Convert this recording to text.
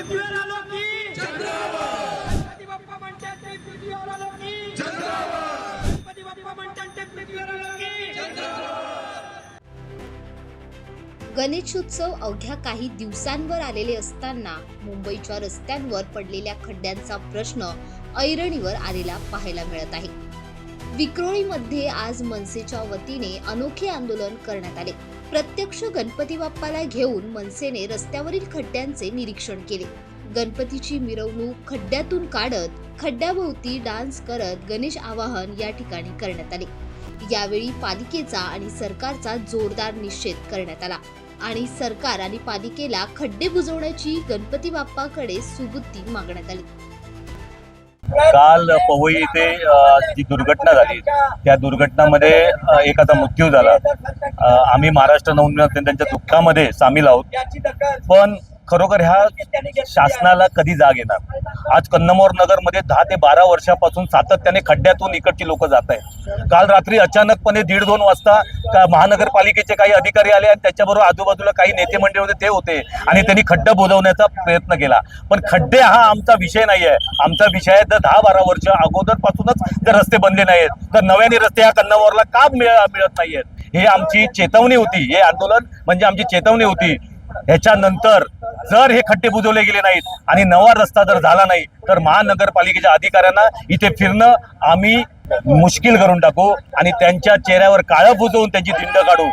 पृथ्वीवर आलो की गणपती बाप्पा म्हणतात ते पृथ्वीवर आलो की गणपती बाप्पा म्हणतात ते पृथ्वीवर आलो की गणेशोत्सव अवघ्या काही दिवसांवर आलेले असताना मुंबईच्या रस्त्यांवर पडलेल्या खड्ड्यांचा प्रश्न ऐरणीवर आलेला पाहायला मिळत आहे. विक्रोळीमध्ये आज मनसेच्या वतीने अनोखे आंदोलन करण्यात आले. प्रत्यक्ष गणपती बाप्पाला घेऊन मनसेने रस्त्यावरील खड्ड्यांचे निरीक्षण केले. गणपतीची मिरवणूक खड्ड्यातून काढत खड्ड्याभोवती डान्स करत गणेश आवाहन या ठिकाणी करण्यात आले. यावेळी पालिकेचा आणि सरकारचा जोरदार निषेध करण्यात आला आणि सरकार आणि पालिकेला खड्डे बुजवण्याची गणपती बाप्पाकडे सुबुद्धी मागण्यात आली. काल पवई येथे जी दुर्घटना झाली त्या दुर्घटनामध्ये एकाचा मृत्यू झाला. आम्ही महाराष्ट्र नवनिर्माण त्यांच्या दुःखामध्ये सामील आहोत. पण खरोखर ह्या शासनाला कधी जाग येणार? आज कन्नमोर नगरमध्ये दहा ते बारा वर्षापासून सातत्याने खड्ड्यातून इकडची लोक जात आहेत. काल रात्री अचानकपणे दीड दोन वाजता का महानगरपालिकेचे काही अधिकारी आले आणि त्याच्याबरोबर आजूबाजूला काही नेते मंडळी होते ते होते आणि त्यांनी खड्डा बुजवण्याचा प्रयत्न केला. पण खड्डे हा आमचा विषय नाही आहे आमचा विषय आहे जर दहा बारा वर्ष अगोदरपासूनच जर रस्ते बनले नाहीत तर नव्याने रस्ते ह्या कन्नमोरला का मिळ- मिळत नाहीयेत? हे आमची चेतवणी होती. हे आंदोलन म्हणजे आमची चेतवणी होती. ह्याच्यानंतर जर हे खड्डे बुजवले गेले नाहीत आणि नवा रस्ता जर झाला नाही तर महानगरपालिकेच्या अधिकाऱ्यांना इथे फिरणं आम्ही मुश्किल करून टाकू आणि त्यांच्या चेहऱ्यावर काळं बुजवून त्यांची दिंड काढू.